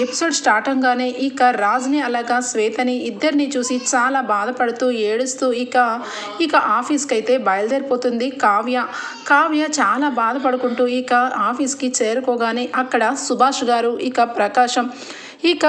Episode start అవగానే ఇక రాజ్ని అలాగా శ్వేతని ఇద్దరిని చూసి చాలా బాధపడుతూ ఏడుస్తూ ఇక ఇక ఆఫీస్కి అయితే బయలుదేరిపోతుంది కావ్య. కావ్య చాలా బాధపడుకుంటూ ఇక ఆఫీస్కి చేరుకోగానే అక్కడ సుభాష్ గారు ఇక ప్రకాశం ఇక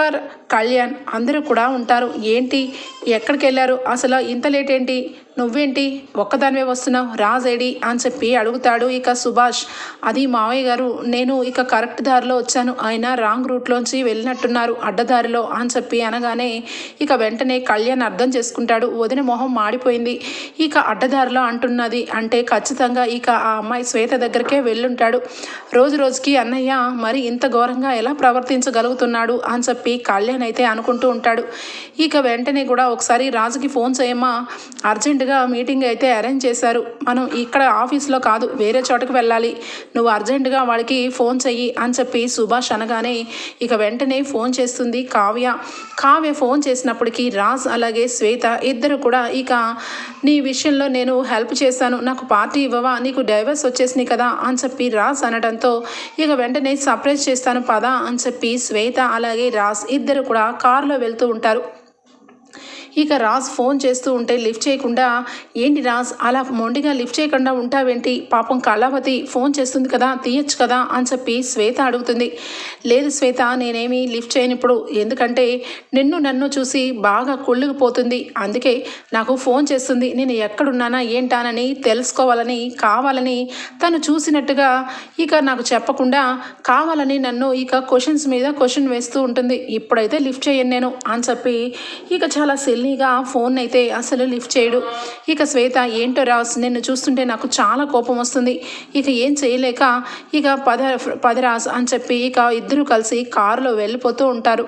కళ్యాణ్ అందరూ కూడా ఉంటారు. ఏంటి? ఎక్కడికి వెళ్ళారు అసలు ఇంత లేట్ ఏంటి నువ్వేంటి? ఒక్కదానివే వస్తున్నావు? రాజేడి అని చెప్పి అడుగుతాడు ఇక సుభాష్. అది మావయ్య గారు నేను ఇక కరెక్ట్ దారిలో వచ్చాను. ఆయన రాంగ్ రూట్లోంచి వెళ్ళినట్టున్నారు అడ్డదారిలో అని చెప్పి అనగానే ఇక వెంటనే కళ్యాణ్ అర్థం చేసుకుంటాడు. వదిన మొహం మాడిపోయింది. ఇక అడ్డదారిలో అంటున్నది అంటే ఖచ్చితంగా ఇక ఆ అమ్మాయి శ్వేత దగ్గరికే వెళ్ళుంటాడు. రోజు రోజుకి అన్నయ్య మరి ఇంత ఘోరంగా ఎలా ప్రవర్తించగలుగుతున్నాడు అని చెప్పి కళ్యాణ్ అయితే అనుకుంటూ ఉంటాడు. ఇక వెంటనే కూడా ఒకసారి రాజుకి ఫోన్ చేయమ్మా. అర్జెంటుగా మీటింగ్ అయితే అరేంజ్ చేశారు. మనం ఇక్కడ ఆఫీస్లో కాదు వేరే చోటకి వెళ్ళాలి. నువ్వు అర్జెంటుగా వాడికి ఫోన్ చెయ్యి అని చెప్పి సుభాష్ అనగానే ఇక వెంటనే ఫోన్ చేస్తుంది కావ్య. కావ్య ఫోన్ చేసినప్పటికీ రాజ్ అలాగే శ్వేత ఇద్దరు కూడా ఇక నీ విషయంలో నేను హెల్ప్ చేశాను. నాకు పార్టీ ఇవ్వవా? నీకు డైవర్స్ వచ్చేసినాయి కదా? అని చెప్పి రాజ్ అనడంతో ఇక వెంటనే సర్ప్రైజ్ చేస్తాను పదా అని చెప్పి శ్వేత అలాగే రాజ్ ఇద్దరు కూడా కారులో వెళ్తూ ఉంటారు. ఇక రాజ్ ఫోన్ చేస్తూ ఉంటే లిఫ్ట్ చేయకుండా ఏంటి రాజ్ అలా మొండిగా లిఫ్ట్ చేయకుండా ఉంటావేంటి? పాపం కళావతి ఫోన్ చేస్తుంది కదా తీయచ్చు కదా అని చెప్పి శ్వేత అడుగుతుంది. లేదు శ్వేత నేనేమి లిఫ్ట్ చేయను ఇప్పుడు. ఎందుకంటే నిన్ను నన్ను చూసి బాగా కుళ్ళుకుపోతుంది. అందుకే నాకు ఫోన్ చేస్తుంది. నేను ఎక్కడున్నానా ఏంటానని తెలుసుకోవాలని కావాలని తను చూసినట్టుగా ఇక నాకు చెప్పకుండా కావాలని నన్ను ఇక క్వశ్చన్స్ మీద క్వశ్చన్ వేస్తూ ఉంటుంది. ఇప్పుడైతే లిఫ్ట్ చేయను నేను అని చెప్పి ఇక చాలా సిల్ సిల్లీగా ఫోన్ అయితే అసలు లిఫ్ట్ చేయడు. ఇక శ్వేత ఏంటో రాస్ నిన్ను చూస్తుంటే నాకు చాలా కోపం వస్తుంది. ఇక ఏం చేయలేక ఇక పద పదరాస్ అని చెప్పి ఇక ఇద్దరు కలిసి కారులో వెళ్ళిపోతూ ఉంటారు.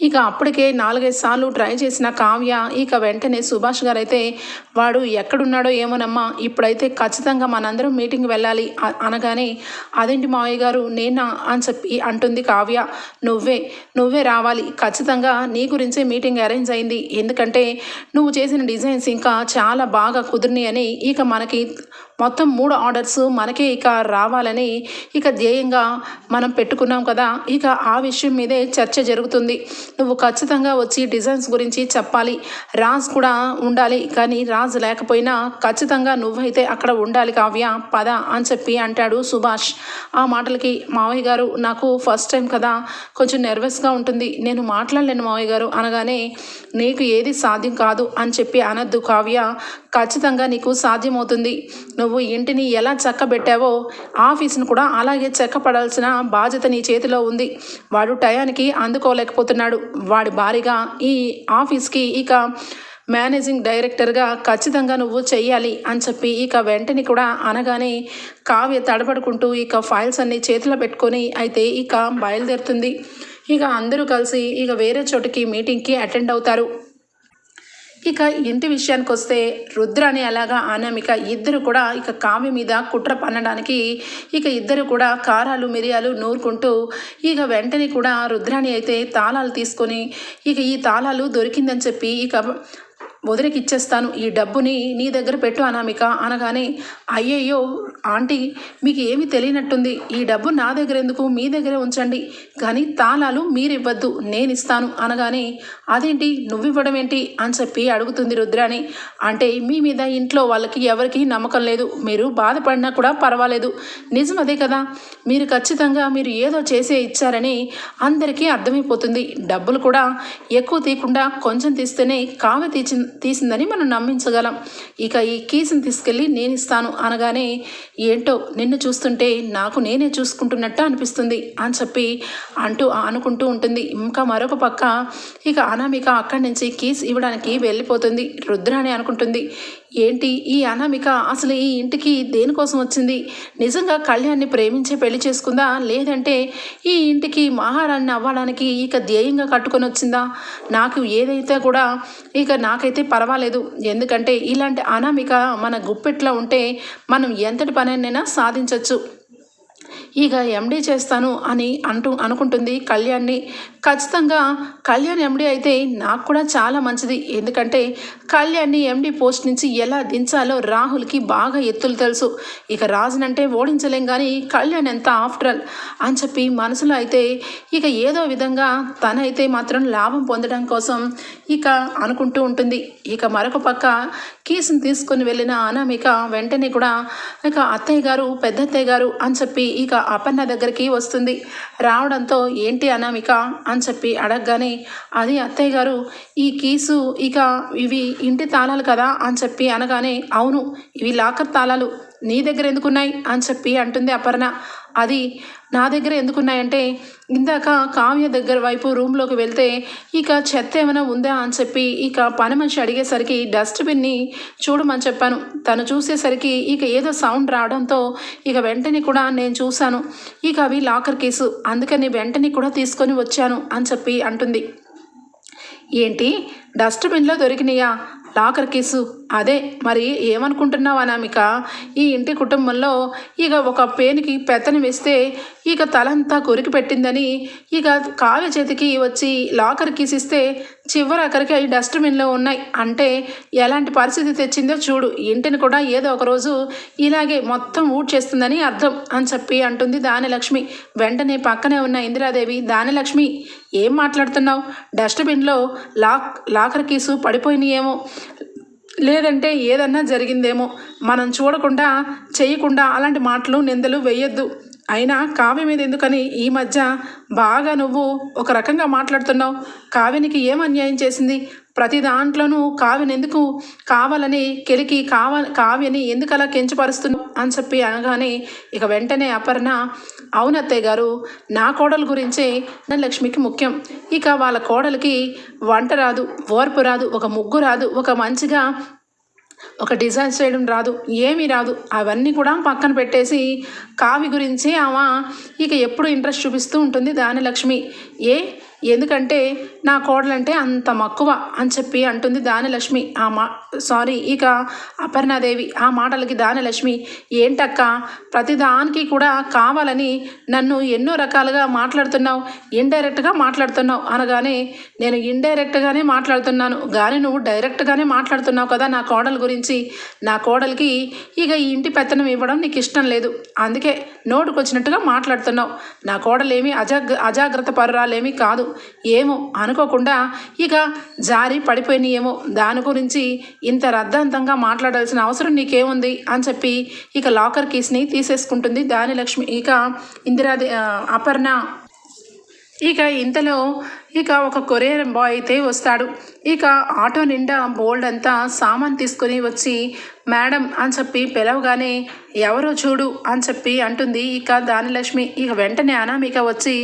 ఇక అప్పటికే నాలుగైదు సార్లు ట్రై చేసిన కావ్య ఇక వెంటనే సుభాష్ గారు అయితే వాడు ఎక్కడున్నాడో ఏమోనమ్మా ఇప్పుడైతే ఖచ్చితంగా మనందరం మీటింగ్ వెళ్ళాలి అనగానే అదేంటి మావయ్య గారు నేనా? అని చెప్పి అంటుంది కావ్య. నువ్వే నువ్వే రావాలి ఖచ్చితంగా నీ గురించే మీటింగ్ అరేంజ్ అయింది. ఎందుకంటే నువ్వు చేసిన డిజైన్స్ ఇంకా చాలా బాగా కుదిరినాయి అని ఇక మనకి మొత్తం మూడు ఆర్డర్స్ మనకే ఇక రావాలని ఇక ధ్యేయంగా మనం పెట్టుకున్నాం కదా. ఇక ఆ విషయం మీదే చర్చ జరుగుతుంది. నువ్వు ఖచ్చితంగా వచ్చి డిజైన్స్ గురించి చెప్పాలి. రాజ్ కూడా ఉండాలి. కానీ రాజ్ లేకపోయినా ఖచ్చితంగా నువ్వైతే అక్కడ ఉండాలి కావ్య. పద అని చెప్పి అంటాడు సుభాష్. ఆ మాటలకి మావయ్య గారు నాకు ఫస్ట్ టైం కదా. కొంచెం నెర్వస్గా ఉంటుంది. నేను మాట్లాడలేను మావయ్య గారు అనగానే నీకు ఏది సాధ్యం కాదు అని చెప్పి అనద్దు కావ్య. ఖచ్చితంగా నీకు సాధ్యమవుతుంది. నువ్వు ఇంటిని ఎలా చక్కబెట్టావో ఆఫీస్ను కూడా అలాగే చక్కపడాల్సిన బాధ్యత నీ చేతిలో ఉంది. వాడు టయానికి అందుకోలేకపోతున్నాడు. వాడి భారీగా ఈ ఆఫీస్కి ఇక మేనేజింగ్ డైరెక్టర్గా ఖచ్చితంగా నువ్వు చెయ్యాలి అని చెప్పి ఇక వెంటనే కూడా అనగానే కావ్య తడబడుకుంటూ ఇక ఫైల్స్ అన్ని చేతిలో పెట్టుకొని అయితే ఇక బయలుదేరుతుంది. ఇక అందరూ కలిసి ఇక వేరే చోటుకి మీటింగ్కి అటెండ్ అవుతారు. ఇక ఇంటి విషయానికి వస్తే రుద్రాని అలాగా అనామిక ఇద్దరు కూడా ఇక కావ్య మీద కుట్ర పన్నడానికి ఇక ఇద్దరు కూడా కారాలు మిరియాలు నూరుకుంటూ ఇక వెంటనే కూడా రుద్రాని అయితే తాళాలు తీసుకొని ఇక ఈ తాళాలు దొరికిందని చెప్పి ఇక వదిలికి ఇచ్చేస్తాను ఈ డబ్బుని నీ దగ్గర పెట్టు అనామిక అనగానే అయ్యయ్యో ఆంటీ మీకు ఏమి తెలియనట్టుంది. ఈ డబ్బు నా దగ్గర ఎందుకు? మీ దగ్గరే ఉంచండి. కానీ తాళాలు మీరివ్వద్దు నేను ఇస్తాను అనగానే అదేంటి? నువ్వు ఇవ్వడం ఏంటి? అని చెప్పి అడుగుతుంది రుద్రాని అంటే మీ మీద ఇంట్లో వాళ్ళకి ఎవరికి నమ్మకం లేదు. మీరు బాధపడినా కూడా పర్వాలేదు. నిజం అదే కదా. మీరు ఖచ్చితంగా మీరు ఏదో చేసే ఇచ్చారని అందరికీ అర్థమైపోతుంది. డబ్బులు కూడా ఎక్కువ తీయకుండా కొంచెం తీస్తేనే కావ్య తీసి తీసిందని మనం నమ్మించగలం. ఇక ఈ కీస్ని తీసుకెళ్ళి నేను ఇస్తాను అనగానే ఏంటో నిన్ను చూస్తుంటే నాకు నేనే చూసుకుంటున్నట్టు అనిపిస్తుంది అని చెప్పి అంటూ అనుకుంటూ ఉంటుంది. ఇంకా మరొక పక్క ఇక అనామిక అక్కడి నుంచి కీస్ ఇవ్వడానికి వెళ్ళిపోతుంది. రుద్రాని అనుకుంటుంది. ఏంటి ఈ అనామిక అసలు ఈ ఇంటికి దేనికోసం వచ్చింది? నిజంగా కళ్యాణ్ని ప్రేమించే పెళ్ళి చేసుకుందా? లేదంటే ఈ ఇంటికి మహారాణి అవ్వడానికి ఇక ధ్యేయంగా కట్టుకొని వచ్చిందా? నాకు ఏదైతే కూడా ఇక నాకైతే పర్వాలేదు. ఎందుకంటే ఇలాంటి అనామిక మన గుప్పెట్లో ఉంటే మనం ఎంతటి పనైనా సాధించవచ్చు ఇక ఎండీ చేస్తాను అని అంటూ అనుకుంటుంది కళ్యాణ్ని. ఖచ్చితంగా కళ్యాణ్ ఎండీ అయితే నాకు కూడా చాలా మంచిది. ఎందుకంటే కళ్యాణ్ని ఎండీ పోస్ట్ నుంచి ఎలా దించాలో రాహుల్కి బాగా ఎత్తులు తెలుసు. ఇక రాజునంటే ఓడించలేం కానీ కళ్యాణ్ ఎంత ఆఫ్టర్ ఆల్ అని చెప్పి మనసులో అయితే ఇక ఏదో విధంగా తనైతే మాత్రం లాభం పొందడం కోసం ఇక అనుకుంటూ ఉంటుంది. ఇక మరొక పక్క కీసుని తీసుకుని వెళ్ళిన అనామిక వెంటనే కూడా ఇక అత్తయ్య గారు పెద్దత్తయ్య గారు అని చెప్పి ఇక అపర్ణ దగ్గరికి వస్తుంది. రావడంతో ఏంటి అనామిక అని చెప్పి అడగగానే అది అత్తయ్య గారు ఈ కీసు ఇక ఇవి ఇంటి తాళాలు కదా అని చెప్పి అనగానే అవును ఇవి లాకర్ తాళాలు నీ దగ్గర ఎందుకున్నాయి అని చెప్పి అంటుంది అపర్ణ. అది నా దగ్గర ఎందుకున్నాయంటే ఇందాక కావ్య దగ్గర వైపు రూమ్లోకి వెళ్తే ఇక చెత్త ఏమైనా ఉందా అని చెప్పి ఇక పని మనిషి అడిగేసరికి డస్ట్బిన్ని చూడమని చెప్పాను. తను చూసేసరికి ఇక ఏదో సౌండ్ రావడంతో ఇక వెంటనే కూడా నేను చూశాను. ఇక అవి లాకర్ కేసు అందుకని వెంటనే కూడా తీసుకొని వచ్చాను అని చెప్పి అంటుంది. ఏంటి? డస్ట్బిన్లో దొరికినాయా? Locker case? అదే మరి ఏమనుకుంటున్నావు అనామిక? ఈ ఇంటి కుటుంబంలో ఇక ఒక పేనుకి పెత్తని వేస్తే ఇక తలంతా కొరికి పెట్టిందని ఇక కావ్య చేతికి వచ్చి లాకర్ కీస్ ఇస్తే చివరి అక్కడికి అవి డస్ట్బిన్లో ఉన్నాయి. అంటే ఎలాంటి పరిస్థితి తెచ్చిందో చూడు. ఇంటిని కూడా ఏదో ఒక రోజు ఇలాగే మొత్తం ఊడ్ చేస్తుందని అర్థం అని చెప్పి అంటుంది దానిలక్ష్మి. వెంటనే పక్కనే ఉన్న ఇందిరాదేవి దానిలక్ష్మి ఏం మాట్లాడుతున్నావు? డస్ట్బిన్లో లాక్ లాకర్ కీసు పడిపోయినాయేమో. లేదంటే ఏదన్నా జరిగిందేమో. మనం చూడకుండా చేయకుండా అలాంటి మాటలు నిందలు వేయొద్దు. అయినా కావ్య మీద ఎందుకని ఈ మధ్య బాగా నువ్వు ఒక రకంగా మాట్లాడుతున్నావు? కావ్యనికి ఏం అన్యాయం చేసింది? ప్రతి దాంట్లోనూ కావ్యనెందుకు కావాలని కెలికి కావ కావ్యని ఎందుకు అలా కించపరుస్తున్నావు అని చెప్పి అనగానే ఇక వెంటనే అపర్ణ అవునత్తయ్య గారు నా కోడలు గురించే లక్ష్మికి ముఖ్యం. ఇక వాళ్ళ కోడలికి వంట రాదు ఓర్పు రాదు ఒక ముగ్గు రాదు ఒక మంచిగా ఒక డిజైన్ చేయడం రాదు ఏమీ రాదు. అవన్నీ కూడా పక్కన పెట్టేసి కావి గురించి ఆమె ఇక ఎప్పుడు ఇంట్రెస్ట్ చూపిస్తూ ఉంటుంది దాని లక్ష్మి ఏ ఎందుకంటే నా కోడలంటే అంత మక్కువ అని చెప్పి అంటుంది దానిలక్ష్మి. ఆ మా సారీ ఇక అపర్ణాదేవి ఆ మాటలకి దానిలక్ష్మి ఏంటక్క ప్రతిదానికి కూడా కావాలని నన్ను ఎన్నో రకాలుగా మాట్లాడుతున్నావు ఇండైరెక్ట్గా మాట్లాడుతున్నావు అనగానే నేను ఇండైరెక్ట్గానే మాట్లాడుతున్నాను. కానీ నువ్వు డైరెక్ట్గానే మాట్లాడుతున్నావు కదా నా కోడల గురించి. నా కోడలికి ఇక ఈ ఇంటి పెత్తనం ఇవ్వడం నీకు ఇష్టం లేదు. అందుకే నోటుకొచ్చినట్టుగా మాట్లాడుతున్నావు. నా కోడలేమి అజాగ్ర అజాగ్రత్త పరురాలేమీ కాదు. ఏమో అనుకోకుండా ఇక జారి పడిపోయినాయేమో. దాని గురించి ఇంత రద్దాంతంగా మాట్లాడాల్సిన అవసరం నీకేముంది? అని చెప్పి ఇక లాకర్ కీస్ని తీసేసుకుంటుంది దాని లక్ష్మి ఇక ఇందిరాది అపర్ణ. ఇక ఇంతలో ఇక ఒక కొరియర్ బాయ్ అయితే వస్తాడు. ఇక ఆటో నిండా బోల్డ్ అంతా సామాన్ తీసుకొని వచ్చి మేడం అని చెప్పి పిలవగానే ఎవరో చూడు అని చెప్పి అంటుంది. ఇక దానిలక్ష్మి ఇక వెంటనే అనామిక వచ్చి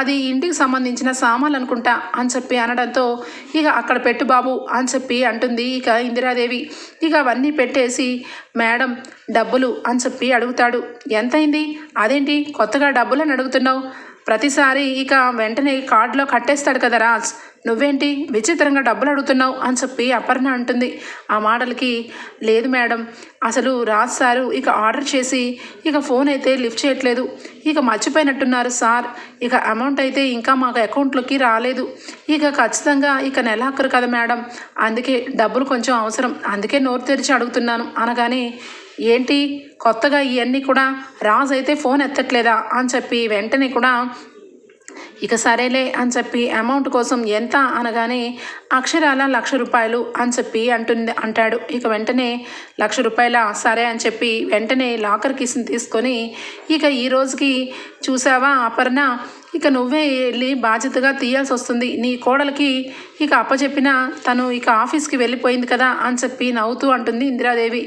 అది ఇంటికి సంబంధించిన సామాన్లు అనుకుంటా అని చెప్పి అనడంతో ఇక అక్కడ పెట్టు బాబు అని చెప్పి అంటుంది ఇక ఇందిరాదేవి. ఇక అవన్నీ పెట్టేసి మేడం డబ్బులు అని చెప్పి అడుగుతాడు. ఎంతైంది అదేంటి? కొత్తగా డబ్బులు అని అడుగుతున్నావు? ప్రతిసారి ఇక వెంటనే కార్డులో కట్టేస్తాడు కదా రాజ్. నువ్వేంటి విచిత్రంగా డబ్బులు అడుగుతున్నావు అని చెప్పి అపర్ణ అంటుంది. ఆ మాటలకి లేదు మేడం అసలు రాజ్ సారు ఇక ఆర్డర్ చేసి ఇక ఫోన్ అయితే లిఫ్ట్ చేయట్లేదు. ఇక మర్చిపోయినట్టున్నారు సార్. ఇక అమౌంట్ అయితే ఇంకా మాకు అకౌంట్లోకి రాలేదు. ఇక ఖచ్చితంగా ఇక నెలాఖరు కదా మేడం. అందుకే డబ్బులు కొంచెం అవసరం. అందుకే నోరు తెరిచి అడుగుతున్నాను అనగానే ఏంటి? కొత్తగా ఇవన్నీ కూడా రాజు అయితే ఫోన్ ఎత్తట్లేదా? అని చెప్పి వెంటనే కూడా ఇక సరేలే అని చెప్పి అమౌంట్ కోసం ఎంత అనగానే అక్షరాల లక్ష రూపాయలు అని చెప్పి అంటుంది అంటాడు. ఇక వెంటనే లక్ష రూపాయల? సరే అని చెప్పి వెంటనే లాకర్ కీస్ని తీసుకొని ఇక ఈ రోజుకి చూసావా అపర్ణ? ఇక నువ్వే వెళ్ళి బాధ్యతగా తీయాల్సి వస్తుంది. నీ కోడలికి ఇక అప్పచెప్పిన తను ఇక ఆఫీస్కి వెళ్ళిపోయింది కదా అని చెప్పి నవ్వుతూ అంటుంది ఇందిరాదేవి.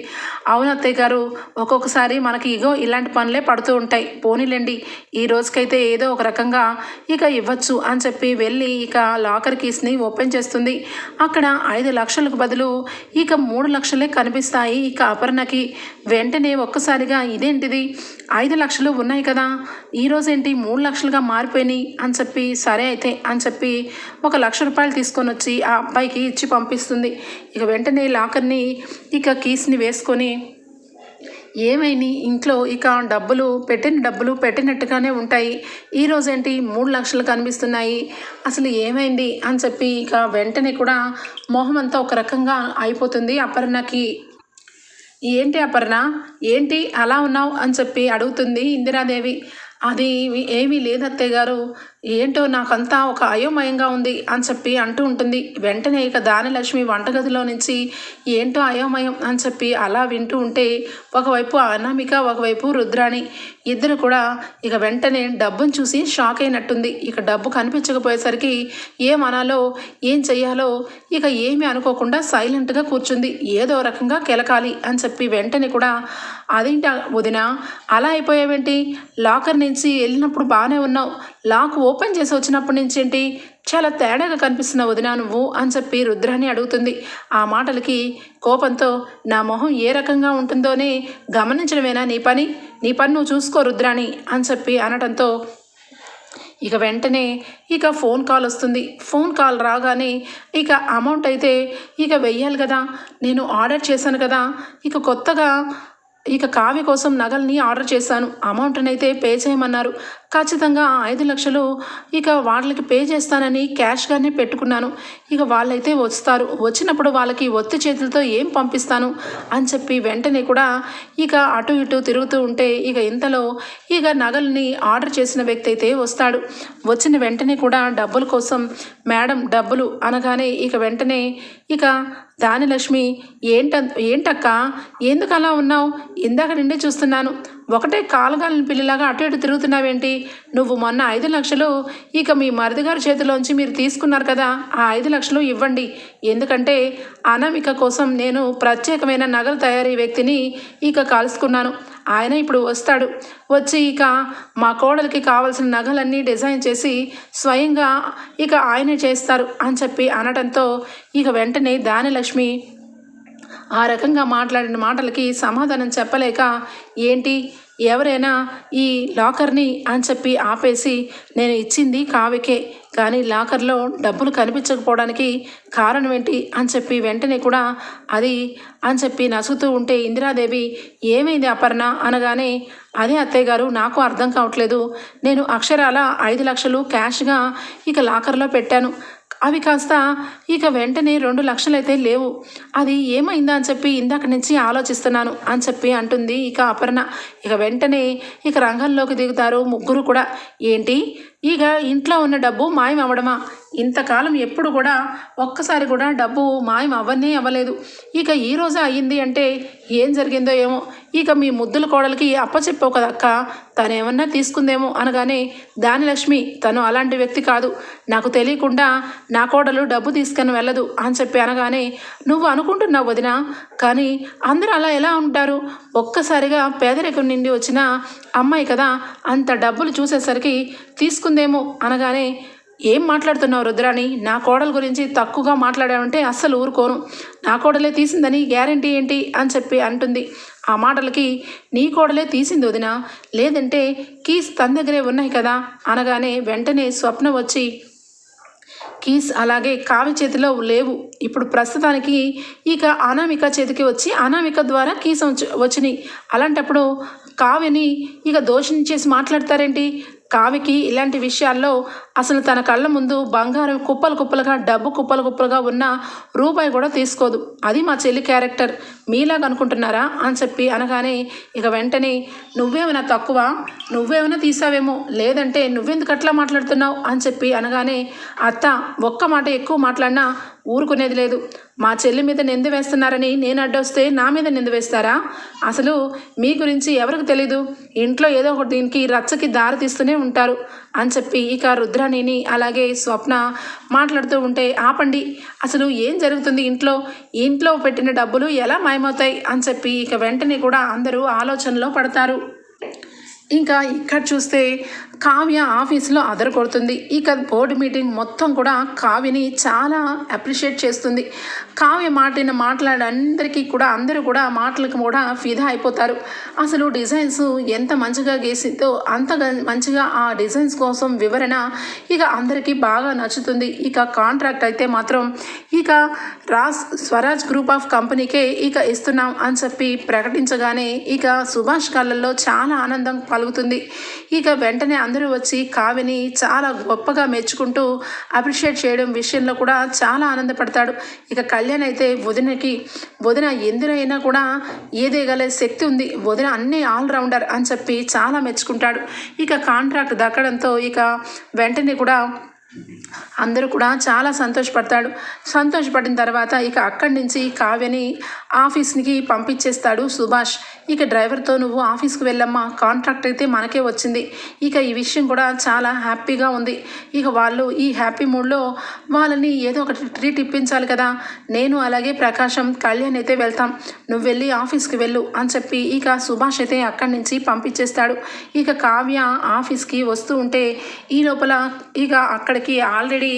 అవును అత్తయ్య గారు ఒక్కొక్కసారి మనకి ఇగో ఇలాంటి పనులే పడుతూ ఉంటాయి. పోనీలేండి ఈ రోజుకైతే ఏదో ఒక రకంగా ఇక ఇవ్వచ్చు అని చెప్పి వెళ్ళి ఇక లాకర్ కీస్ని ఓపెన్ చేస్తుంది. అక్కడ ఐదు లక్షలకు బదులు ఇక మూడు లక్షలే కనిపిస్తాయి ఇక అపర్ణకి. వెంటనే ఒక్కసారిగా ఇదేంటిది? ఐదు లక్షలు ఉన్నాయి కదా ఈరోజేంటి మూడు లక్షలుగా అయిపోయినాయి అని చెప్పి సరే అయితే అని చెప్పి ఒక లక్ష రూపాయలు తీసుకొని వచ్చి ఆ అబ్బాయికి ఇచ్చి పంపిస్తుంది. ఇక వెంటనే లాకర్ని ఇక కీస్ని వేసుకొని ఏమైంది? ఇంట్లో ఇక డబ్బులు పెట్టిన డబ్బులు పెట్టినట్టుగానే ఉంటాయి. ఈ రోజేంటి మూడు లక్షలు కనిపిస్తున్నాయి. అసలు ఏమైంది? అని చెప్పి ఇక వెంటనే కూడా మొహం అంతా ఒక రకంగా అయిపోతుంది అపర్ణకి. ఏంటి అపర్ణ? ఏంటి? అలా ఉన్నావు? అని చెప్పి అడుగుతుంది ఇందిరాదేవి. అది ఏమీ లేదత్తయ్య గారు. ఏంటో నాకంతా ఒక అయోమయంగా ఉంది అని చెప్పి అంటూ ఉంటుంది. వెంటనే ఇక దానిలక్ష్మి వంటగదిలో నుంచి ఏంటో అయోమయం అని చెప్పి అలా వింటూ ఉంటే ఒకవైపు అనామిక ఒకవైపు రుద్రాణి. ఇద్దరు కూడా ఇక వెంటనే డబ్బును చూసి షాక్ అయినట్టుంది. ఇక డబ్బు కనిపించకపోయేసరికి ఏం అనాలో ఏం చెయ్యాలో ఇక ఏమి అనుకోకుండా సైలెంట్గా కూర్చుంది. ఏదో రకంగా కెలకాలి అని చెప్పి వెంటనే కూడా అదేంటి వదిన అలా అయిపోయావేంటి? లాకర్ నుంచి వెళ్ళినప్పుడు బాగానే ఉన్నావు. లాక్ ఓపెన్ చేసి వచ్చినప్పటి నుంచి ఏంటి చాలా తేడాగా కనిపిస్తున్న వదినా నువ్వు అని చెప్పి రుద్రాన్ని అడుగుతుంది. ఆ మాటలకి కోపంతో నా మొహం ఏ రకంగా ఉంటుందోనే గమనించడమేనా నీ పని? నీ పని నువ్వు చూసుకో రుద్రాని అని చెప్పి అనడంతో ఇక వెంటనే ఇక ఫోన్ కాల్ వస్తుంది. ఫోన్ కాల్ రాగానే ఇక అమౌంట్ అయితే ఇక వెయ్యాలి కదా నేను ఆర్డర్ చేశాను కదా ఇక కొత్తగా ఇక కావ్య కోసం నగల్ని ఆర్డర్ చేశాను. అమౌంట్ని అయితే పే చేయమన్నారు. ఖచ్చితంగా ఐదు లక్షలు ఇక వాళ్ళకి పే చేస్తానని క్యాష్గానే పెట్టుకున్నాను. ఇక వాళ్ళైతే వస్తారు. వచ్చినప్పుడు వాళ్ళకి ఒత్తి చేతులతో ఏం పంపిస్తాను అని చెప్పి వెంటనే కూడా ఇక అటు ఇటు తిరుగుతూ ఉంటే ఇక ఇంతలో ఇక నగల్ని ఆర్డర్ చేసిన వ్యక్తి అయితే వస్తాడు. వచ్చిన వెంటనే కూడా డబ్బుల కోసం మేడం డబ్బులు అనగానే ఇక వెంటనే ఇక దానిలక్ష్మి ఏంట ఏంటక్క? ఎందుకు అలా ఉన్నావు? ఇందాక నుండి చూస్తున్నాను. ఒకటే కాలగాలని పిల్లిలాగా అటు ఇటు తిరుగుతున్నావేంటి? నువ్వు మొన్న ఐదు లక్షలు ఇక మీ మరిదిగారి చేతిలోంచి మీరు తీసుకున్నారు కదా ఆ ఐదు లక్షలు ఇవ్వండి. ఎందుకంటే అనామిక కోసం నేను ప్రత్యేకమైన నగలు తయారీ వ్యక్తిని ఇక కలుసుకున్నాను ఆయన ఇప్పుడు వస్తాడు. వచ్చి ఇక మా కోడలికి కావాల్సిన నగలన్నీ డిజైన్ చేసి స్వయంగా ఇక ఆయనే చేస్తారు అని చెప్పి అనడంతో ఇక వెంటనే దానిలక్ష్మి ఆ రకంగా మాట్లాడిన మాటలకి సమాధానం చెప్పలేక ఏంటి ఎవరైనా ఈ లాకర్ని అని చెప్పి ఆపేసి నేను ఇచ్చింది కావికే కానీ లాకర్లో డబ్బులు కనిపించకపోవడానికి కారణం ఏంటి అని చెప్పి వెంటనే కూడా అది అని చెప్పి నసుగుతూ ఉంటే ఇందిరాదేవి ఏమైంది అపర్ణ? అనగానే అదే అత్తయ్య గారు నాకు అర్థం కావట్లేదు. నేను అక్షరాల ఐదు లక్షలు క్యాష్గా ఇక లాకర్లో పెట్టాను. అవి కాస్త ఇక వెంటనే రెండు లక్షలైతే లేవు. అది ఏమైందా అని చెప్పి ఇందాక నుంచి ఆలోచిస్తున్నాను అని చెప్పి అంటుంది ఇక అపర్ణ. ఇక వెంటనే ఇక రంగంలోకి దిగుతారు ముగ్గురు కూడా. ఏంటి? ఇక ఇంట్లో ఉన్న డబ్బు మాయం అవ్వడమా? ఇంతకాలం ఎప్పుడు కూడా ఒక్కసారి కూడా డబ్బు మాయం అవ్వనే అవ్వలేదు. ఇక ఈ రోజు అయ్యింది అంటే ఏం జరిగిందో ఏమో. ఇక మీ ముద్దుల కోడలికి అప్పచెప్పావు కదక్క తను ఏమన్నా తీసుకుందేమో అనగానే దానిలక్ష్మి తను అలాంటి వ్యక్తి కాదు. నాకు తెలియకుండా నా కోడలు డబ్బు తీసుకుని వెళ్ళదు అని చెప్పి అనగానే నువ్వు అనుకుంటున్నావు వదిన కానీ అందరూ అలా ఎలా ఉంటారు? ఒక్కసారిగా పేదరికం నుండి వచ్చిన అమ్మాయి కదా అంత డబ్బులు చూసేసరికి తీసుకు తీసుకుందేమో అనగానే ఏం మాట్లాడుతున్నావు రుద్రాని నా కోడల గురించి తక్కువగా మాట్లాడామంటే అస్సలు ఊరుకోను. నా కోడలే తీసిందని గ్యారంటీ ఏంటి? అని చెప్పి అంటుంది. ఆ మాటలకి నీ కోడలే తీసింది వదిన. లేదంటే కీస్ తన దగ్గరే ఉన్నాయి కదా? అనగానే వెంటనే స్వప్న వచ్చి కీస్ అలాగే కావి చేతిలో లేవు. ఇప్పుడు ప్రస్తుతానికి ఇక అనామిక చేతికి వచ్చి అనామిక ద్వారా కీస్ వచ్చి- వచ్చినాయి. అలాంటప్పుడు కావ్యని ఇక దోషం చేసి మాట్లాడతారేంటి? కావికి ఇలాంటి విషయాల్లో అసలు తన కళ్ళ ముందు బంగారం కుప్పలు కుప్పలుగా డబ్బు కుప్పలు కుప్పలుగా ఉన్న రూపాయి కూడా తీసుకోదు. అది మా చెల్లి క్యారెక్టర్. మీలాగా అనుకుంటున్నారా? అని చెప్పి అనగానే ఇక వెంటనే నువ్వేమైనా తక్కువ? నువ్వేమైనా తీసావేమో? లేదంటే నువ్వెందుకు అట్లా మాట్లాడుతున్నావు? అని చెప్పి అనగానే అత్త ఒక్క మాట ఎక్కువ మాట్లాడినా ఊరుకునేది లేదు. మా చెల్లి మీద నింద వేస్తున్నారని నేను అడ్డొస్తే నా మీద నింద వేస్తారా? అసలు మీ గురించి ఎవరికి తెలీదు? ఇంట్లో ఏదో ఒకటి దీనికి రచ్చకి దారి తీస్తూనే ఉంటారు. అని చెప్పి ఇక రుద్రాణిని అలాగే స్వప్న మాట్లాడుతూ ఉంటే ఆపండి. అసలు ఏం జరుగుతుంది ఇంట్లో? ఇంట్లో పెట్టిన డబ్బులు ఎలా మాయమవుతాయి? అని చెప్పి ఇక వెంటనే కూడా అందరూ ఆలోచనలో పడతారు. ఇంకా ఇక్కడ చూస్తే కావ్య ఆఫీస్లో అదర కొడుతుంది ఇక బోర్డు మీటింగ్ మొత్తం కూడా కావ్యని చాలా అప్రిషియేట్ చేస్తుంది. కావ్య మాటిన మాట్లాడందరికీ కూడా అందరూ కూడా మాటలకు కూడా ఫిదా అయిపోతారు. అసలు డిజైన్స్ ఎంత మంచిగా గీసిందో అంత మంచిగా ఆ డిజైన్స్ కోసం వివరణ ఇక అందరికీ బాగా నచ్చుతుంది. ఇక కాంట్రాక్ట్ అయితే మాత్రం ఇక రాజ్ స్వరాజ్ గ్రూప్ ఆఫ్ కంపెనీకే ఇక ఇస్తున్నాం అని చెప్పి ప్రకటించగానే ఇక సుభాష్ కళ్ళల్లో చాలా ఆనందం కలుగుతుంది ఇక వెంటనే అందరూ వచ్చి కావిని చాలా గొప్పగా మెచ్చుకుంటూ అప్రిషియేట్ చేయడం విషయంలో కూడా చాలా ఆనందపడతాడు. ఇక కళ్యాణ్ అయితే వదినకి వదిన ఎందునైనా కూడా ఏదేగలే శక్తి ఉంది. వదిన అన్ని ఆల్రౌండర్ అని చెప్పి చాలా మెచ్చుకుంటాడు. ఇక కాంట్రాక్ట్ దక్కడంతో ఇక వెంటనే కూడా అందరూ కూడా చాలా సంతోషపడతాడు. సంతోషపడిన తర్వాత ఇక అక్కడి నుంచి కావ్యని ఆఫీస్కి పంపించేస్తాడు సుభాష్. ఇక డ్రైవర్తో నువ్వు ఆఫీస్కి వెళ్ళమ్మా కాంట్రాక్ట్ అయితే మనకే వచ్చింది. ఇక ఈ విషయం కూడా చాలా హ్యాపీగా ఉంది. ఇక వాళ్ళు ఈ హ్యాపీ మూడ్లో వాళ్ళని ఏదో ఒకటి ట్రీట్ ఇప్పించాలి కదా. నేను అలాగే ప్రకాశం కళ్యాణ్ అయితే వెళ్తాం. నువ్వు వెళ్ళి ఆఫీస్కి వెళ్ళు అని చెప్పి ఇక సుభాష్ అయితే అక్కడి నుంచి పంపించేస్తాడు. ఇక కావ్య ఆఫీస్కి వస్తూ ఉంటే ఈ లోపల ఇక అక్కడ అక్కడికి ఆల్రెడీ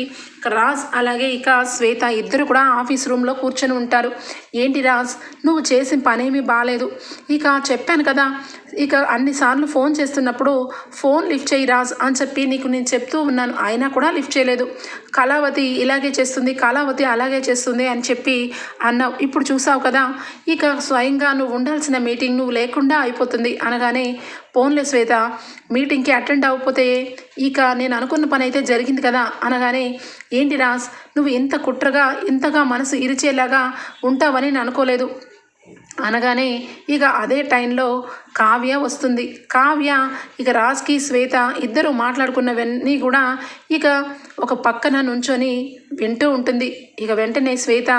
రాజ్ అలాగే ఇక శ్వేత ఇద్దరు కూడా ఆఫీస్ రూమ్లో కూర్చొని ఉంటారు. ఏంటి రాజ్? నువ్వు చేసిన పనేమీ బాగాలేదు ఇక చెప్పాను కదా ఇక అన్నిసార్లు ఫోన్ చేస్తున్నప్పుడు ఫోన్ లిఫ్ట్ చేయి రాజ్ అని చెప్పి నీకు నేను చెప్తూ ఉన్నాను. అయినా కూడా లిఫ్ట్ చేయలేదు. కళావతి ఇలాగే చేస్తుంది కళావతి అలాగే చేస్తుంది అని చెప్పి అన్నావు. ఇప్పుడు చూసావు కదా ఇక స్వయంగా నువ్వు ఉండాల్సిన మీటింగ్ నువ్వు లేకుండా అయిపోతుంది. అనగానే ఫోన్లే శ్వేత మీటింగ్కి అటెండ్ అవ్వకపోతే ఇక నేను అనుకున్న పని అయితే జరిగింది కదా. అనగానే ఏంటి రాజ్? నువ్వు ఇంత కుట్రగా ఇంతగా మనసు ఇరిచేలాగా ఉంటావని నేను అనుకోలేదు. అనగానే ఇక అదే టైంలో కావ్య వస్తుంది. కావ్య ఇక రాజ్కి శ్వేత ఇద్దరు మాట్లాడుకున్నవన్నీ కూడా ఇక ఒక పక్కన నుంచొని వింటూ ఉంటుంది. ఇక వెంటనే శ్వేత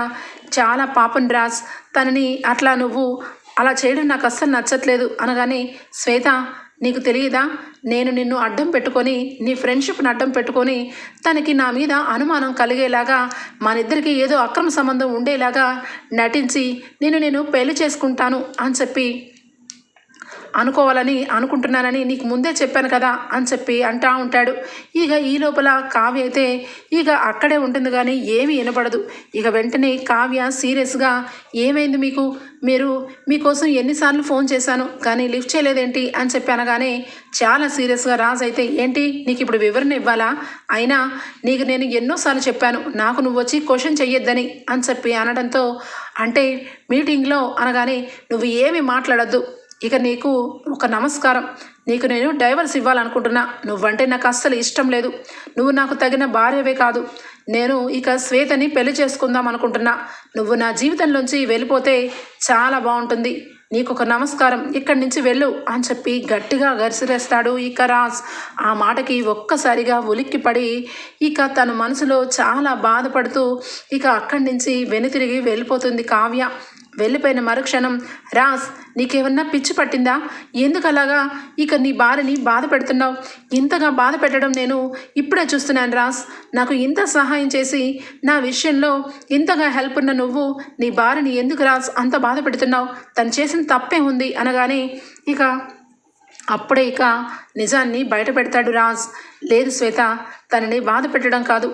చాలా పాపం రాజ్ తనని అట్లా నువ్వు అలా చేయడం నాకు అస్సలు నచ్చట్లేదు. అనగానే శ్వేత నీకు తెలియదా? నేను నిన్ను అడ్డం పెట్టుకొని నీ ఫ్రెండ్షిప్ని అడ్డం పెట్టుకొని తనకి నా మీద అనుమానం కలిగేలాగా మనిద్దరికి ఏదో అక్రమ సంబంధం ఉండేలాగా నటించి నేను నేను పెళ్ళి చేసుకుంటాను అని చెప్పి అనుకోవాలని అనుకుంటున్నానని నీకు ముందే చెప్పాను కదా అని చెప్పి అంటా ఉంటాడు. ఇక ఈ లోపల కావ్య అయితే ఇక అక్కడే ఉంటుంది కానీ ఏమీ వినపడదు. ఇక వెంటనే కావ్య సీరియస్గా ఏమైంది మీకు? మీరు మీకోసం ఎన్నిసార్లు ఫోన్ చేశాను కానీ లిఫ్ట్ చేయలేదేంటి? అని చెప్పి అనగానే చాలా సీరియస్గా రాజ్ అయితే ఏంటి? నీకు ఇప్పుడు వివరణ ఇవ్వాలా? అయినా నీకు నేను ఎన్నోసార్లు చెప్పాను నాకు నువ్వు వచ్చి క్వశ్చన్ చెయ్యొద్దని అని చెప్పి అనడంతో అంటే మీటింగ్లో? అనగానే నువ్వు ఏమి మాట్లాడద్దు. ఇక నీకు ఒక నమస్కారం. నీకు నేను డైవర్స్ ఇవ్వాలనుకుంటున్నా. నువ్వంటే నాకు అస్సలు ఇష్టం లేదు. నువ్వు నాకు తగిన భార్యవే కాదు. నేను ఇక శ్వేతని పెళ్ళి చేసుకుందాం అనుకుంటున్నా. నువ్వు నా జీవితంలోంచి వెళ్ళిపోతే చాలా బాగుంటుంది. నీకు ఒక నమస్కారం. ఇక్కడి నుంచి వెళ్ళు అని చెప్పి గట్టిగా గరిసిరేస్తాడు ఇక రాజ్. ఆ మాటకి ఒక్కసారిగా ఉలిక్కిపడి ఇక తన మనసులో చాలా బాధపడుతూ ఇక అక్కడి నుంచి వెనుతిరిగి వెళ్ళిపోతుంది కావ్య. వెళ్ళిపోయిన మరుక్షణం రాజ్ నీకేమన్నా పిచ్చి పట్టిందా? ఎందుకు అలాగా ఇక నీ భార్యని బాధ పెడుతున్నావు. ఇంతగా బాధ పెట్టడం నేను ఇప్పుడే చూస్తున్నాను రాజ్ నాకు ఇంత సహాయం చేసి నా విషయంలో ఇంతగా హెల్ప్ ఉన్న నువ్వు నీ భార్యని ఎందుకు రాస్ అంత బాధ పెడుతున్నావు? తను చేసిన తప్పే ఉంది అనగానే ఇక అప్పుడే ఇక నిజాన్ని బయట పెడతాడు రాజ్ లేదు శ్వేత తనని బాధ పెట్టడం కాదు.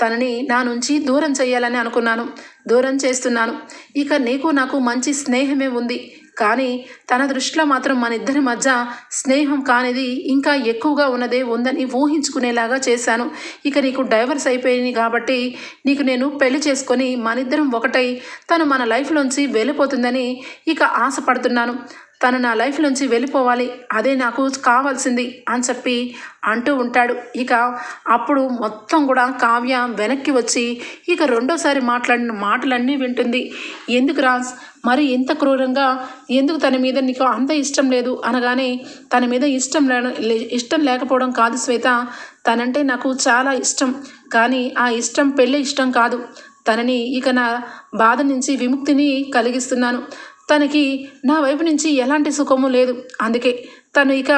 తనని నా నుంచి దూరం చేయాలని అనుకున్నాను. దూరం చేస్తున్నాను. ఇక నీకు నాకు మంచి స్నేహమే ఉంది. కానీ తన దృష్టిలో మాత్రం మన ఇద్దరి మధ్య స్నేహం కానిది ఇంకా ఎక్కువగా ఉన్నదే ఉందని ఊహించుకునేలాగా చేశాను. ఇక నీకు డైవర్స్ అయిపోయింది కాబట్టి నీకు నేను పెళ్ళి చేసుకొని మనిద్దరం ఒకటై తను మన లైఫ్లోంచి వెళ్ళిపోతుందని ఇక ఆశపడుతున్నాను. తను నా లైఫ్ నుంచి వెళ్ళిపోవాలి అదే నాకు కావాల్సింది అని చెప్పి అంటూ ఉంటాడు. ఇక అప్పుడు మొత్తం కూడా కావ్య వెనక్కి వచ్చి ఇక రెండోసారి మాట్లాడిన మాటలన్నీ వింటుంది. ఎందుకు రాజ్? మరి ఇంత క్రూరంగా? ఎందుకు తన మీద నీకు అంత ఇష్టం లేదు? అనగానే తన మీద ఇష్టం లే ఇష్టం లేకపోవడం కాదు శ్వేత. తనంటే నాకు చాలా ఇష్టం కానీ ఆ ఇష్టం పెళ్ళి ఇష్టం కాదు. తనని ఇక నా బాధ నుంచి విముక్తిని కలిగిస్తున్నాను. తనకి నా వైపు నుంచి ఎలాంటి సుఖము లేదు. అందుకే తను ఇక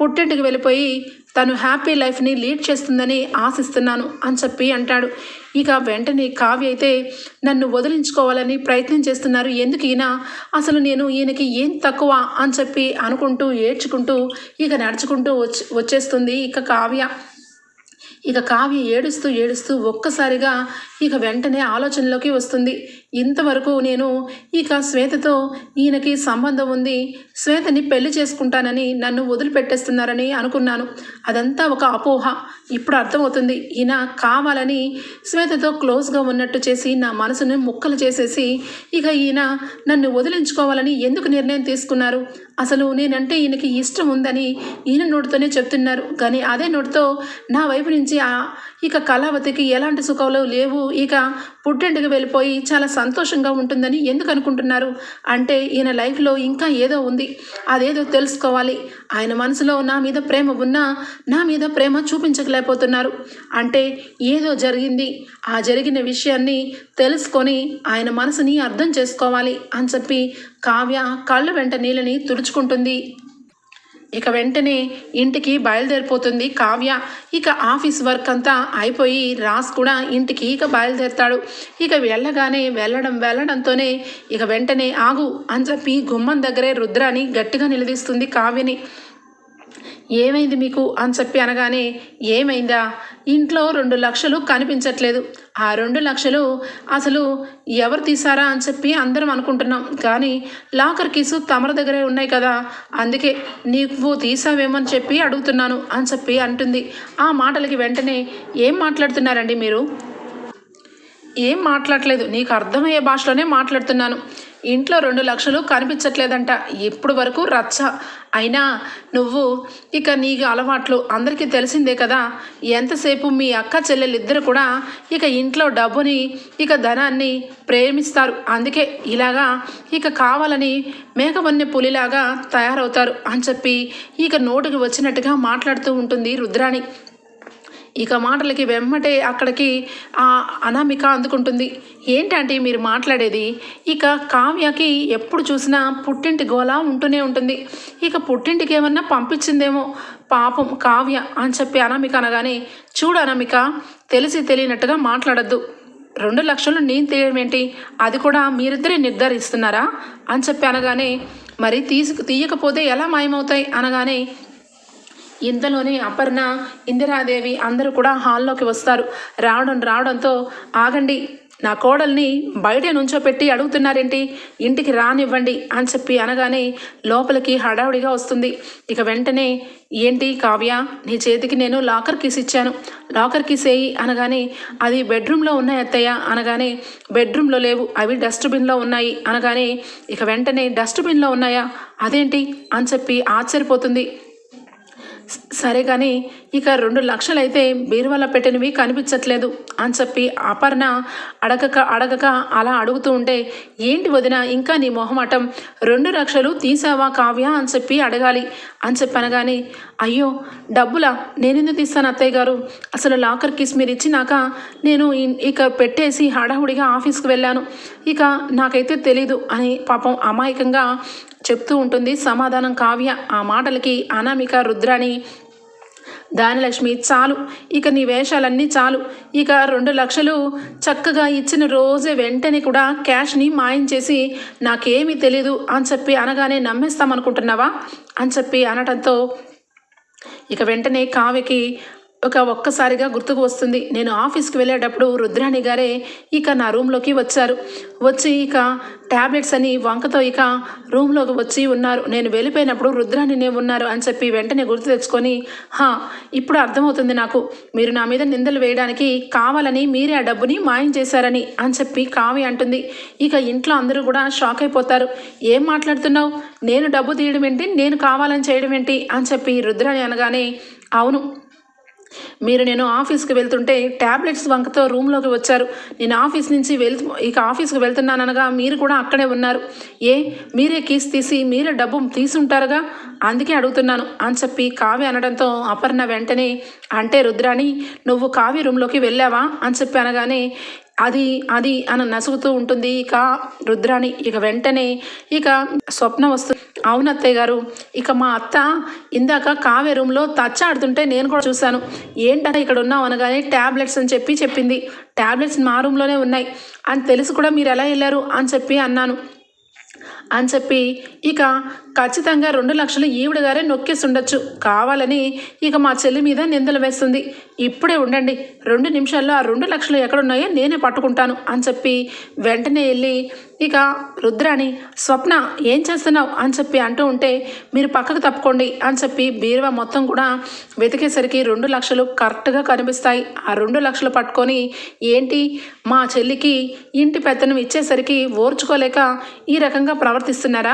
పుట్టింటికి వెళ్ళిపోయి తను హ్యాపీ లైఫ్ని లీడ్ చేస్తుందని ఆశిస్తున్నాను అని చెప్పి అంటాడు. ఇక వెంటనే కావ్య అయితే నన్ను వదిలించుకోవాలని ప్రయత్నం చేస్తున్నారు. ఎందుకు ఈయన? అసలు నేను ఈయనకి ఏం తక్కువ అని చెప్పి అనుకుంటూ ఏడ్చుకుంటూ ఇక నడుచుకుంటూ వచ్చి వచ్చేస్తుంది ఇక కావ్య. ఇక కావ్య ఏడుస్తూ ఏడుస్తూ ఒక్కసారిగా ఇక వెంటనే ఆలోచనలోకి వస్తుంది. ఇంతవరకు నేను ఇక శ్వేతతో ఈయనకి సంబంధం ఉంది శ్వేతని పెళ్ళి చేసుకుంటానని నన్ను వదిలిపెట్టేస్తున్నారని అనుకున్నాను. అదంతా ఒక అపోహ. ఇప్పుడు అర్థమవుతుంది ఈయన కావాలని శ్వేతతో క్లోజ్గా ఉన్నట్టు చేసి నా మనసును ముక్కలు చేసేసి ఇక ఈయన నన్ను వదిలించుకోవాలని ఎందుకు నిర్ణయం తీసుకున్నారు? అసలు నేనంటే ఈయనకి ఇష్టం ఉందని ఈయన నోటితోనే చెప్తున్నారు. కానీ అదే నోటితో నా వైపు నుంచి ఇక కళావతికి ఎలాంటి సుఖాలు లేవు. ఇక పుట్టింటికి వెళ్ళిపోయి చాలా సంతోషంగా ఉంటుందని ఎందుకు అనుకుంటున్నారు? అంటే ఈయన లైఫ్లో ఇంకా ఏదో ఉంది. అదేదో తెలుసుకోవాలి. ఆయన మనసులో నా మీద ప్రేమ ఉన్నా నా మీద ప్రేమ చూపించకలేకపోతున్నారు అంటే ఏదో జరిగింది. ఆ జరిగిన విషయాన్ని తెలుసుకొని ఆయన మనసుని అర్థం చేసుకోవాలి అని చెప్పి కావ్య కళ్ళు వెంట నీళ్ళని తుడుచుకుంటుంది. ఇక వెంటనే ఇంటికి బయలుదేరిపోతుంది కావ్య. ఇక ఆఫీస్ వర్క్ అంతా అయిపోయి రాస్ కూడా ఇంటికి ఇక బయలుదేరుతాడు. ఇక వెళ్ళగానే వెళ్ళడం వెళ్ళడంతోనే ఇక వెంటనే ఆగు అని చెప్పి గుమ్మం దగ్గరే రుద్రాని గట్టిగా నిలదీస్తుంది కావ్యని. ఏమైంది మీకు? అని చెప్పి అనగానే ఏమైందా? ఇంట్లో రెండు లక్షలు కనిపించట్లేదు. ఆ రెండు లక్షలు అసలు ఎవరు తీసారా అని చెప్పి అందరం అనుకుంటున్నాం. కానీ లాకర్ కీసు తమర దగ్గరే ఉన్నాయి కదా. అందుకే నీకు తీసావేమని చెప్పి అడుగుతున్నాను అని చెప్పి అంటుంది. ఆ మాటలకి వెంటనే ఏం మాట్లాడుతున్నారండి మీరు? ఏం మాట్లాడలేదు నీకు అర్థమయ్యే భాషలోనే మాట్లాడుతున్నాను. ఇంట్లో రెండు లక్షలు కనిపించట్లేదంట. ఇప్పుడు వరకు రచ్చ. అయినా నువ్వు ఇక నీకు అలవాట్లు అందరికీ తెలిసిందే కదా. ఎంతసేపు మీ అక్క చెల్లెలిద్దరు కూడా ఇక ఇంట్లో డబ్బుని ఇక ధనాన్ని ప్రేమిస్తారు. అందుకే ఇలాగా ఇక కావాలని మేకవన్య పులిలాగా తయారవుతారు అని చెప్పి ఇక నోటికి వచ్చినట్టుగా మాట్లాడుతూ ఉంటుంది రుద్రాణి. ఇక మాటలకి వెమ్మటే అక్కడికి ఆ అనామిక అందుకుంటుంది. ఏంటంటే మీరు మాట్లాడేది? ఇక కావ్యకి ఎప్పుడు చూసినా పుట్టింటి గోలా ఉంటూనే ఉంటుంది. ఇక పుట్టింటికి ఏమన్నా పంపించిందేమో? పాపం కావ్య అని చెప్పి అనామిక అనగానే చూడు అనామిక తెలిసి తెలియనట్టుగా మాట్లాడద్దు. రెండు లక్షలు నేను తీయడం ఏంటి అది కూడా మీరిద్దరే నిర్ధారిస్తున్నారా? అని చెప్పి అనగానే మరి తీసు తీయకపోతే ఎలా మాయమవుతాయి? అనగానే ఇంతలోనే అపర్ణ ఇందిరాదేవి అందరూ కూడా హాల్లోకి వస్తారు. రావడం రావడంతో ఆగండి నా కోడల్ని బయటే నుంచోపెట్టి అడుగుతున్నారేంటి? ఇంటికి రానివ్వండి అని చెప్పి అనగానే లోపలికి హడావుడిగా వస్తుంది. ఇక వెంటనే ఏంటి కావ్య నీ చేతికి నేను లాకర్ కీస్ ఇచ్చాను. లాకర్ కీస్ వేయి అనగానే అది బెడ్రూమ్లో ఉన్నాయి అత్తయ్య అనగానే బెడ్రూమ్లో లేవు అవి డస్ట్బిన్లో ఉన్నాయి అనగానే ఇక వెంటనే డస్ట్బిన్లో ఉన్నాయా? అదేంటి? అని చెప్పి ఆశ్చర్యపోతుంది. సరే కానీ ఇక రెండు లక్షలైతే బీరువాల పెట్టినవి కనిపించట్లేదు అని చెప్పి అపర్ణ అడగక అడగక అలా అడుగుతూ ఉంటే ఏంటి వదిన ఇంకా నీ మొహమాటం? రెండు లక్షలు తీసావా కావ్య? అని చెప్పి అడగాలి. అని చెప్పి అనగానే అయ్యో డబ్బులా? నేనెందుకు తీస్తాను అత్తయ్య గారు? అసలు లాకర్ కిస్ మీరు ఇచ్చినాక నేను ఇక పెట్టేసి హడావుడిగా ఆఫీస్కి వెళ్ళాను. ఇక నాకైతే తెలీదు అని పాపం అమాయకంగా చెప్తూ ఉంటుంది. సమాధానం కావ్య ఆ మాటలకి అనామిక రుద్రాని దానిలక్ష్మి చాలు. ఇక నీ వేషాలన్నీ చాలు. ఇక రెండు లక్షలు చక్కగా ఇచ్చిన రోజే వెంటనే కూడా క్యాష్ని మాయం చేసి నాకేమీ తెలీదు అని చెప్పి అనగానే నమ్మేస్తామనుకుంటున్నావా? అని చెప్పి అనడంతో ఇక వెంటనే కావ్యకి ఒక ఒక్కసారిగా గుర్తుకు వస్తుంది. నేను ఆఫీస్కి వెళ్ళేటప్పుడు రుద్రాణి గారే ఇక నా రూమ్లోకి వచ్చారు. వచ్చి ఇక ట్యాబ్లెట్స్ అని వంకతో ఇక రూమ్లోకి వచ్చి ఉన్నారు. నేను వెళ్ళిపోయినప్పుడు రుద్రాణినే ఉన్నారు అని చెప్పి వెంటనే గుర్తు తెచ్చుకొని హా ఇప్పుడు అర్థమవుతుంది నాకు. మీరు నా మీద నిందలు వేయడానికి కావాలని మీరే ఆ డబ్బుని మాయం చేశారని అని చెప్పి కావి అంటుంది. ఇక ఇంట్లో అందరూ కూడా షాక్ అయిపోతారు. ఏం మాట్లాడుతున్నావు? నేను డబ్బు తీయడం ఏంటి? నేను కావాలని చేయడం ఏంటి? అని చెప్పి రుద్రాణి అనగానే అవును మీరు నేను ఆఫీస్కి వెళ్తుంటే ట్యాబ్లెట్స్ వంకతో రూమ్లోకి వచ్చారు. నేను ఆఫీస్ నుంచి వెళ్తు ఇక ఆఫీస్కి వెళ్తున్నాననగా మీరు కూడా అక్కడే ఉన్నారు. ఏ మీరే కీస్ తీసి మీరే డబ్బు తీసుంటారుగా? అందుకే అడుగుతున్నాను అని చెప్పి కావ్య అనడంతో అపర్ణ వెంటనే అంటే రుద్రాణి నువ్వు కావ్య రూమ్లోకి వెళ్ళావా? అని చెప్పి అనగానే అది అది అని నసుగుతూ ఉంటుంది. ఇక రుద్రాణి ఇక వెంటనే ఇక స్వప్న వస్తు అవును అత్తయ్య గారు. ఇక మా అత్త ఇందాక కావ్య రూమ్లో టచ్ ఆడుతుంటే నేను కూడా చూశాను. ఏంటంటే ఇక్కడ ఉన్నావు అనగానే ట్యాబ్లెట్స్ అని చెప్పి చెప్పింది. ట్యాబ్లెట్స్ మా రూమ్లోనే ఉన్నాయి. అని తెలిసి కూడా మీరు ఎలా వెళ్ళారు అని చెప్పి అన్నాను. అని చెప్పి ఇక ఖచ్చితంగా రెండు లక్షలు ఈవిడ గారే నొక్కేసి ఉండొచ్చు కావాలని ఇక మా చెల్లి మీద నిందలు వేస్తుంది. ఇప్పుడే ఉండండి. రెండు నిమిషాల్లో ఆ రెండు లక్షలు ఎక్కడున్నాయో నేనే పట్టుకుంటాను అని చెప్పి వెంటనే వెళ్ళి ఇక రుద్రాణి స్వప్న ఏం చేస్తున్నావు? అని చెప్పి అంటూ ఉంటే మీరు పక్కకు తప్పుకోండి అని చెప్పి బీరువా మొత్తం కూడా వెతికేసరికి రెండు లక్షలు కరెక్ట్గా కనిపిస్తాయి. ఆ రెండు లక్షలు పట్టుకొని ఏంటి? మా చెల్లికి ఇంటి పెత్తనం ఇచ్చేసరికి ఓర్చుకోలేక ఈ రకంగా ప్రవర్తిస్తున్నారా?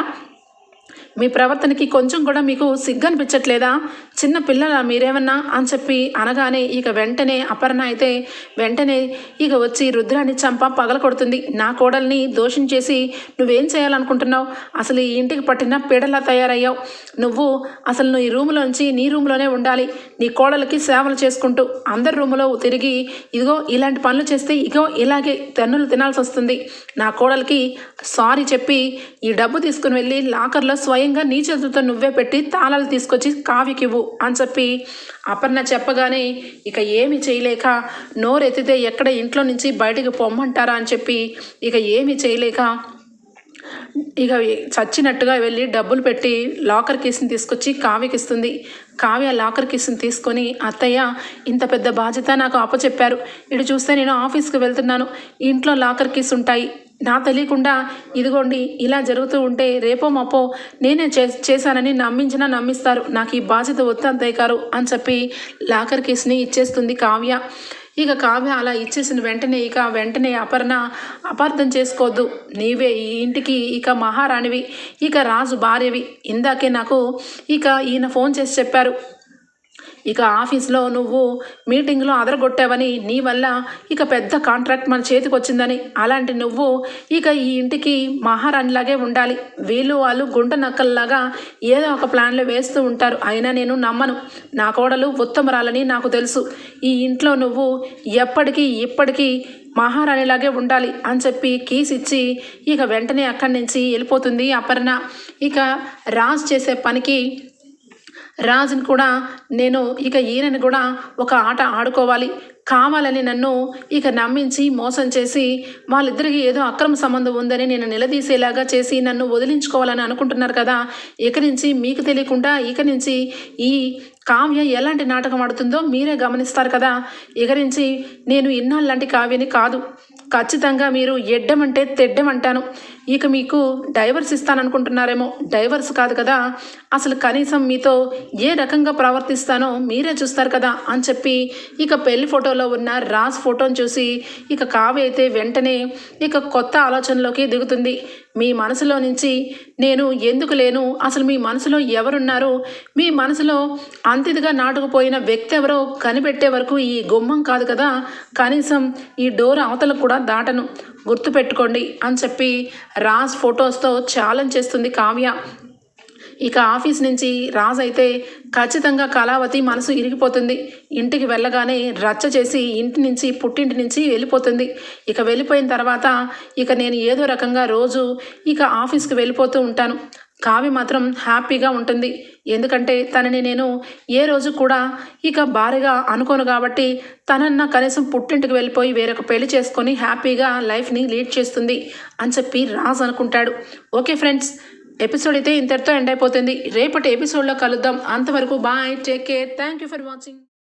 మీ ప్రవర్తనకి కొంచెం కూడా మీకు సిగ్గు అనిపించట్లేదా చిన్న పిల్లల మీరేమన్నా? అని చెప్పి అనగానే ఇక వెంటనే అపర్ణ అయితే వెంటనే ఇక వచ్చి రుద్రాన్ని చంప పగల కొడుతుంది. నా కోడల్ని దోషం చేసి నువ్వేం చేయాలనుకుంటున్నావు? అసలు ఈ ఇంటికి పట్టిన పీడలా తయారయ్యావు. నువ్వు అసలు నువ్వు ఈ రూములోంచి నీ రూమ్లోనే ఉండాలి. నీ కోడలకి సేవలు చేసుకుంటూ అందరి రూములో తిరిగి ఇదిగో ఇలాంటి పనులు చేస్తే ఇగో ఇలాగే తన్నులు తినాల్సి వస్తుంది నా కోడలికి సారీ చెప్పి ఈ డబ్బు తీసుకుని వెళ్ళి లాకర్లో స్వయంగా నీ చేతులతో నువ్వే పెట్టి తాళాలు తీసుకొచ్చి కావికివ్వు అని చెప్పి అపర్ణ చెప్పగానే ఇక ఏమి చేయలేక నోరెత్తితే ఎక్కడ ఇంట్లో నుంచి బయటికి పొమ్మంటారా అని చెప్పి ఇక ఏమి చేయలేక ఇక చచ్చినట్టుగా వెళ్ళి డబ్బులు పెట్టి లాకర్ కేసుని తీసుకొచ్చి కావ్యకి ఇస్తుంది. కావ్య లాకర్ కేసుని తీసుకొని అత్తయ్య ఇంత పెద్ద బాధ్యత నాకు అప్పచెప్పారు. ఇటు చూస్తే నేను ఆఫీస్కి వెళ్తున్నాను. ఇంట్లో లాకర్ కేసు ఉంటాయి నా తెలియకుండా ఇదిగోండి ఇలా జరుగుతూ ఉంటే రేపో మాపో నేనే చే చేశానని నమ్మించినా నమ్మిస్తారు. నాకు ఈ బాధ్యత వద్దు అంతయ్య అని చెప్పి లాకర్ కేసుని ఇచ్చేస్తుంది కావ్య. ఇక కావ్య అలా ఇచ్చేసిన వెంటనే ఇక వెంటనే అపర్ణ అపార్థం చేసుకోవద్దు. నీవే ఈ ఇంటికి ఇక మహారాణివి ఇక రాజు భార్యవి. ఇందాకే నాకు ఇక ఈయన ఫోన్ చేసి చెప్పారు. ఇక ఆఫీస్లో నువ్వు మీటింగ్లో అదరగొట్టావని నీ వల్ల ఇక పెద్ద కాంట్రాక్ట్ మన చేతికి వచ్చిందని అలాంటి నువ్వు ఇక ఈ ఇంటికి మహారాణిలాగే ఉండాలి. వీళ్ళు వాళ్ళు గుంట నక్కల్లాగా ఏదో ఒక ప్లాన్లు వేస్తూ ఉంటారు. అయినా నేను నమ్మను. నా కోడలు ఉత్తమరాలని నాకు తెలుసు. ఈ ఇంట్లో నువ్వు ఎప్పటికీ ఇప్పటికీ మహారాణిలాగే ఉండాలి అని చెప్పి కీస్ ఇచ్చి ఇక వెంటనే అక్కడి నుంచి వెళ్ళిపోతుంది అపర్ణ. ఇక రాజ్ చేసే పనికి రాజుని కూడా నేను ఇక ఈయనని కూడా ఒక ఆట ఆడుకోవాలి. కావాలని నన్ను ఇక నమ్మించి మోసం చేసి వాళ్ళిద్దరికి ఏదో అక్రమ సంబంధం ఉందని నేను నిలదీసేలాగా చేసి నన్ను వదిలించుకోవాలని అనుకుంటున్నారు కదా. ఇక నుంచి మీకు తెలియకుండా ఇక నుంచి ఈ కావ్య ఎలాంటి నాటకం ఆడుతుందో మీరే గమనిస్తారు కదా. ఎగరించి నేను ఇన్నాళ్ళంటి కావ్యని కాదు. ఖచ్చితంగా మీరు ఎడ్డమంటే తెడ్డమంటాను. ఇక మీకు డైవర్స్ ఇస్తాననుకుంటున్నారేమో. డైవర్స్ కాదు కదా. అసలు కనీసం మీతో ఏ రకంగా ప్రవర్తిస్తానో మీరే చూస్తారు కదా అని చెప్పి ఇక పెళ్ళి ఫోటోలో ఉన్న రాజ్ ఫోటోని చూసి ఇక కావ్య అయితే వెంటనే ఇక కొత్త ఆలోచనలోకి దిగుతుంది. మీ మనసులో నుంచి నేను ఎందుకు లేను? అసలు మీ మనసులో ఎవరున్నారు? మీ మనసులో అంతిదిగా నాటుకుపోయిన వ్యక్తి ఎవరో కనిపెట్టే వరకు ఈ గుమ్మం కాదు కదా. కనీసం ఈ డోర్ అవతలకు కూడా దాటను. గుర్తుపెట్టుకోండి అని చెప్పి రాజ్ ఫొటోస్తో ఛాలెంజ్ చేస్తుంది కావ్య. ఇక ఆఫీస్ నుంచి రాజ్ అయితే ఖచ్చితంగా కళావతి మనసు ఇరిగిపోతుంది. ఇంటికి వెళ్ళగానే రచ్చ చేసి ఇంటి నుంచి పుట్టింటి నుంచి వెళ్ళిపోతుంది. ఇక వెళ్ళిపోయిన తర్వాత ఇక నేను ఏదో రకంగా రోజు ఇక ఆఫీస్కి వెళ్ళిపోతూ ఉంటాను. కావి మాత్రం హ్యాపీగా ఉంటుంది. ఎందుకంటే తనని నేను ఏ రోజు కూడా ఇక భారీగా అనుకోను కాబట్టి తనన్న కనీసం పుట్టింటికి వెళ్ళిపోయి వేరొక పెళ్ళి చేసుకొని హ్యాపీగా లైఫ్ని లీడ్ చేస్తుంది అని చెప్పి రాజ్ అనుకుంటాడు. ఓకే ఫ్రెండ్స్ ఎపిసోడ్ అయితే ఇంతటితో ఎండ్ అయిపోతుంది. రేపటి ఎపిసోడ్లో కలుద్దాం. అంతవరకు bye take care. Thank you for watching.